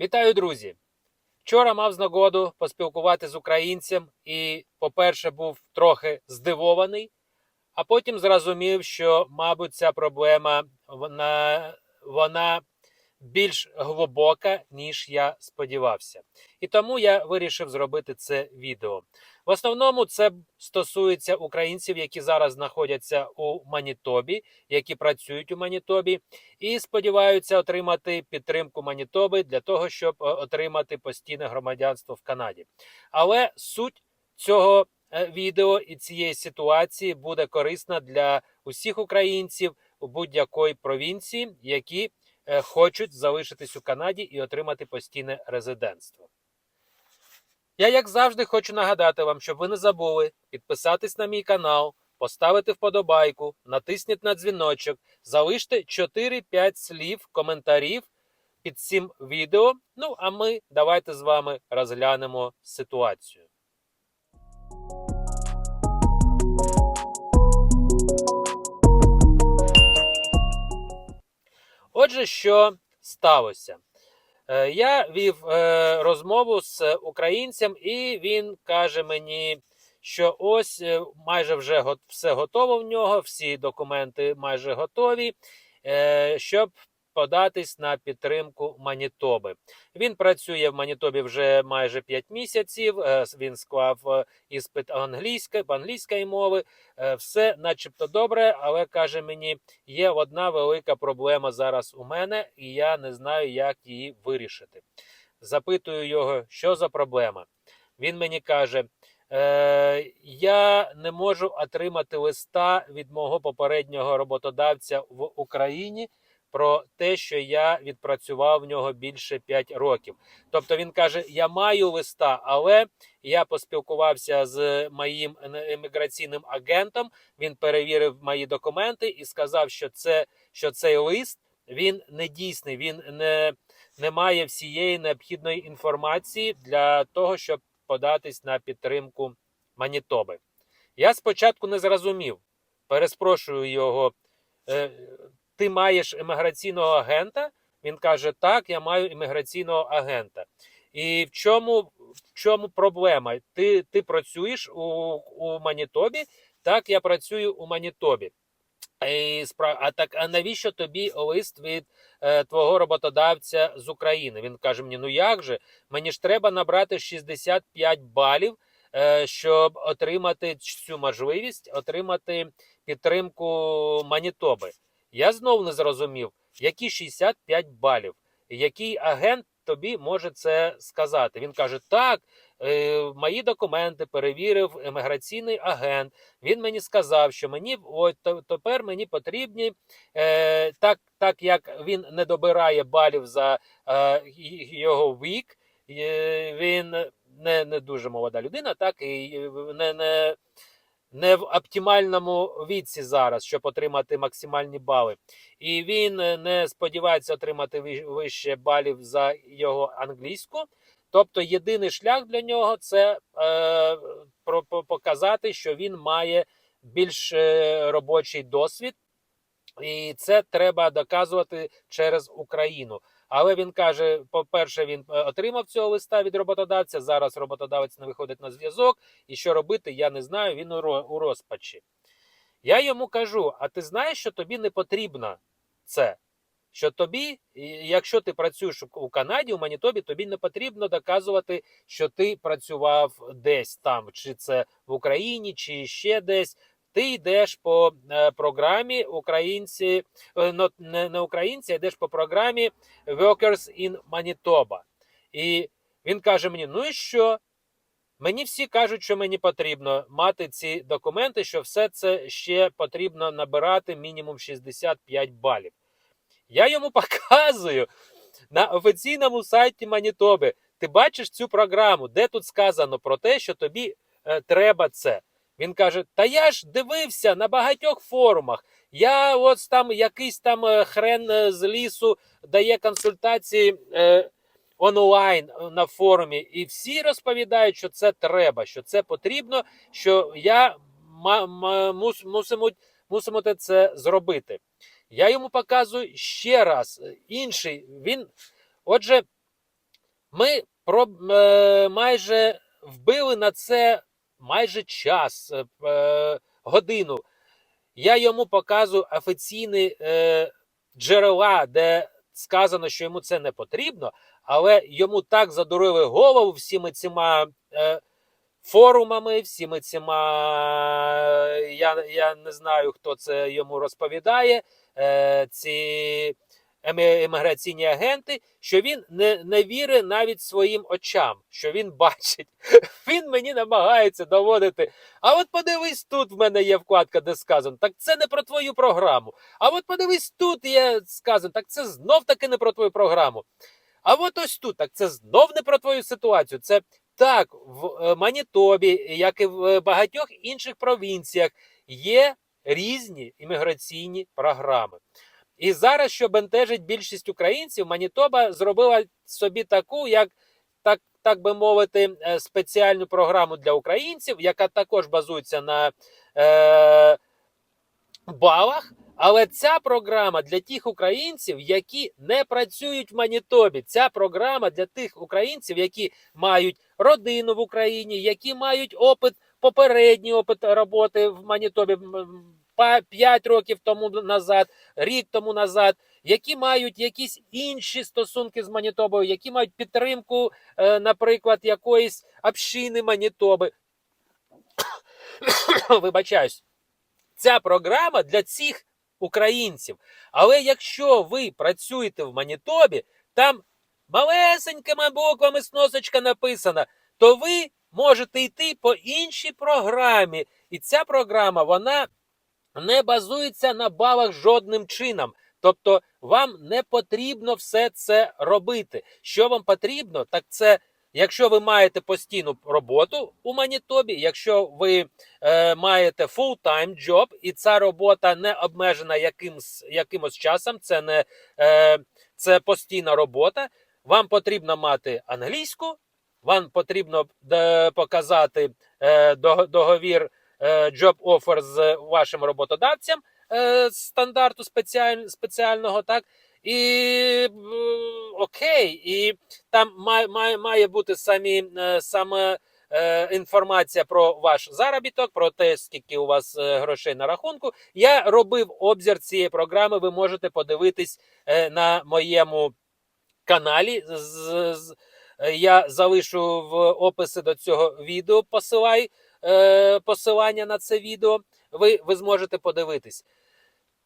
Вітаю, друзі! Вчора мав нагоду поспілкувати з українцем і, по-перше, був трохи здивований, а потім зрозумів, що, мабуть, ця проблема вона, вона більш глибока, ніж я сподівався. І тому я вирішив зробити це відео. В основному це стосується українців, які зараз знаходяться у Манітобі, які працюють у Манітобі, і сподіваються отримати підтримку Манітоби для того, щоб е, отримати постійне громадянство в Канаді. Але суть цього е, відео і цієї ситуації буде корисна для усіх українців у будь-якої провінції, які е, хочуть залишитись у Канаді і отримати постійне резидентство. Я, як завжди, хочу нагадати вам, щоб ви не забули підписатись на мій канал, поставити вподобайку, натисніть на дзвіночок, залиште 4-5 слів, коментарів під цим відео. Ну, а ми давайте з вами розглянемо ситуацію. Отже, що сталося? Е, Я вів е, розмову з українцем, і він каже мені, що ось е, майже вже все готово в нього, всі документи майже готові, щоб податись на підтримку Манітоби. Він працює в Манітобі вже майже 5 місяців. е, Він склав е, іспит англійської, англійської мови. Е, Все, начебто, добре, але каже мені, є одна велика проблема зараз у мене, і я не знаю, як її вирішити. Запитую його, що за проблема. Він мені каже: е, я не можу отримати листа від мого попереднього роботодавця в Україні. Про те, що я відпрацював в нього більше 5 років. Тобто він каже: Я маю листа, але я поспілкувався з моїм еміграційним агентом. Він перевірив мої документи і сказав, що це що цей лист він не дійсний, він не, не має всієї необхідної інформації для того, щоб податись на підтримку Манітоби. Я спочатку не зрозумів, переспрошую його. «Е, Ти маєш імміграційного агента? Він каже: Так, я маю імміграційного агента. І в чому, в чому проблема? Ти, ти працюєш у, у Манітобі? Так, я працюю у Манітобі. І спра- А так, а навіщо тобі лист від е, твого роботодавця з України? Він каже мені: ну як же? Мені ж треба набрати 65 балів, е, щоб отримати цю можливість, отримати підтримку Манітоби. Я знову не зрозумів, які 65 балів, який агент тобі може це сказати. Він каже: Так, е, мої документи перевірив еміграційний агент. Він мені сказав, що мені от тепер мені потрібні, е, так, так як він не добирає балів за е, його вік, е, він не, не дуже молода людина, так і не, не, не в оптимальному віці зараз, щоб отримати максимальні бали. І він е, не сподівається отримати вище балів за його англійську. Тобто єдиний шлях для нього це е, показати, що він має більш е, робочий досвід, і це треба доказувати через Україну. Але він каже: по-перше, він е, отримав цього листа від роботодавця. Зараз роботодавець не виходить на зв'язок, і що робити, я не знаю. Він у розпачі. Я йому кажу: а ти знаєш, що тобі не потрібно це? Що тобі, якщо ти працюєш у Канаді, у Манітобі, тобі не потрібно доказувати, що ти працював десь там, чи це в Україні, чи ще десь. Ти йдеш по е, програмі українці, е, не, українці, а йдеш по програмі Workers in Manitoba. І він каже мені: ну і що? Мені всі кажуть, що мені потрібно мати ці документи, що все це ще потрібно набирати мінімум 65 балів. Я йому показую на офіційному сайті Манітоби. Ти бачиш цю програму, де тут сказано про те, що тобі е, треба це. Він каже: Та я ж дивився на багатьох форумах. Я ось там якийсь там е, хрен е, з лісу дає консультації е, онлайн е, на форумі, і всі розповідають, що це треба, що це потрібно, що я мус, мусимо, мусимо це зробити. Я йому показую ще раз інший. Він, отже, Ми про, е, майже вбили на це майже час, е, е, годину. Я йому показую офіційні е, джерела, де сказано, що йому це не потрібно, але йому так задурили голову всіми цими форумами, всіми цими, я, я не знаю, хто це йому розповідає, ці еміграційні агенти, що він не, не вірить навіть своїм очам, що він бачить. Він мені намагається доводити. А от подивись, тут в мене є вкладка, де сказано, так це не про твою програму. А от подивись, тут є сказано, так це знов таки не про твою програму. А от ось тут, так це знов не про твою ситуацію. Це так, в е, Манітобі, як і в е, багатьох інших провінціях, є різні імміграційні програми. І зараз, що бентежить більшість українців, Манітоба зробила собі таку, як так, так би мовити, е, спеціальну програму для українців, яка також базується на е, балах. Але ця програма для тих українців, які не працюють в Манітобі. Ця програма для тих українців, які мають родину в Україні, які мають опит, попередній опит роботи в Манітобі 5 років тому назад, рік тому назад, які мають якісь інші стосунки з Манітобою, які мають підтримку, е, наприклад, якоїсь общини Манітоби. Вибачаюсь. Ця програма для цих українців. Але якщо ви працюєте в Манітобі, там малесенькими буквами сносочка написана, то ви можете йти по іншій програмі. І ця програма вона не базується на балах жодним чином. Тобто вам не потрібно все це робити. Що вам потрібно, так це. Якщо ви маєте постійну роботу у Манітобі, якщо ви е, маєте full-time job, і ця робота не обмежена якимсь, якимось часом, це не е, це постійна робота. Вам потрібно мати англійську, вам потрібно е, показати е, договір job offer з вашим роботодавцем е, стандарту спеціаль, спеціального, так. І е, окей, і там має, має, має бути самі е, саме е, інформація про ваш заробіток, про те, скільки у вас е, грошей на рахунку. Я робив обзір цієї програми. Ви можете подивитись е, на моєму каналі. Е, я залишу в описі до цього відео посилай, е, посилання на це відео. Ви, ви зможете подивитись.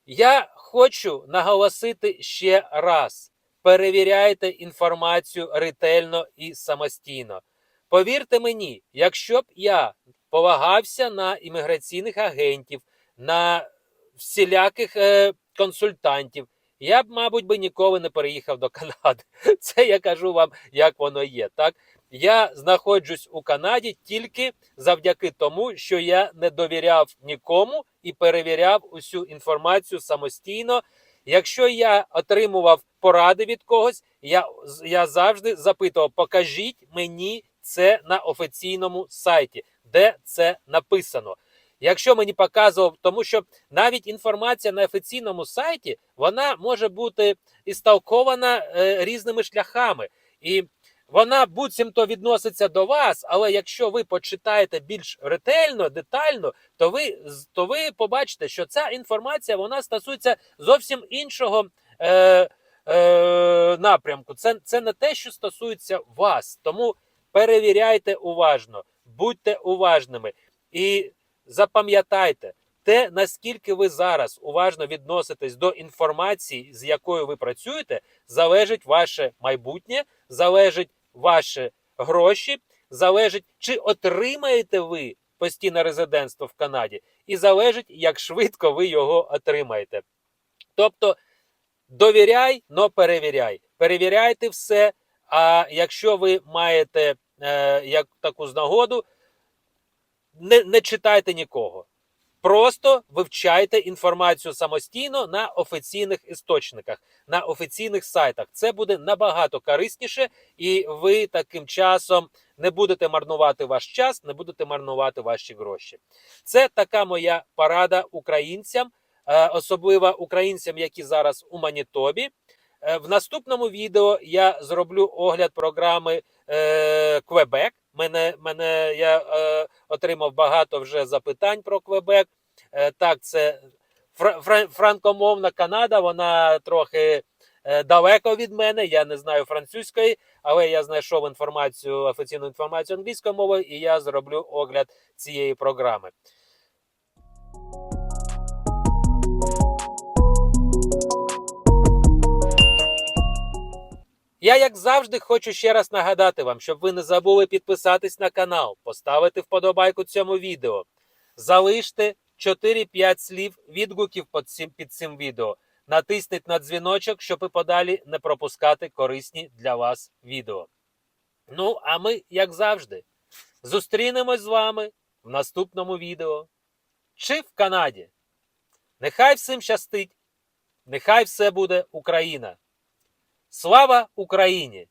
Я хочу наголосити ще раз: перевіряйте інформацію ретельно і самостійно. Повірте мені, якщо б я полагався на імміграційних агентів, на всіляких е, консультантів, я б, мабуть, би ніколи не переїхав до Канади. Це я кажу вам, як воно є. Так я знаходжусь у Канаді тільки завдяки тому, що я не довіряв нікому і перевіряв усю інформацію самостійно. Якщо я отримував поради від когось, я, я завжди запитував: покажіть мені це на офіційному сайті, де це написано. Якщо мені показував, тому що навіть інформація на офіційному сайті вона може бути істолкована е, різними шляхами, і вона буцімто відноситься до вас. Але якщо ви почитаєте більш ретельно, детально, то ви то ви побачите, що ця інформація вона стосується зовсім іншого е, е, напрямку. Це, це не те, що стосується вас. Тому перевіряйте уважно, будьте уважними і запам'ятайте. Те, наскільки ви зараз уважно відноситесь до інформації, з якою ви працюєте, залежить ваше майбутнє, залежить ваші гроші, залежить, чи отримаєте ви постійне резидентство в Канаді, і залежить, як швидко ви його отримаєте. Тобто довіряй, но перевіряй. Перевіряйте все. А якщо ви маєте е, як таку нагоду, не, не читайте нікого. Просто вивчайте інформацію самостійно на офіційних істочниках, на офіційних сайтах. Це буде набагато корисніше, і ви таким часом не будете марнувати ваш час, не будете марнувати ваші гроші. Це така моя порада українцям, е, особливо українцям, які зараз у Манітобі. Е, В наступному відео я зроблю огляд програми Квебек. Мене, мене я е, отримав багато вже запитань про Квебек. Е, так, це фр фра- франкомовна Канада, вона трохи е, далеко від мене. Я не знаю французької, але я знайшов інформацію, офіційну інформацію англійською мовою, і я зроблю огляд цієї програми. Я, як завжди, хочу ще раз нагадати вам, щоб ви не забули підписатись на канал, поставити вподобайку цьому відео, залиште 4-5 слів відгуків під цим, під цим відео, натисніть на дзвіночок, щоб і подалі не пропускати корисні для вас відео. Ну, а ми, як завжди, зустрінемось з вами в наступному відео чи в Канаді. Нехай всім щастить, нехай все буде Україна. Слава Україні!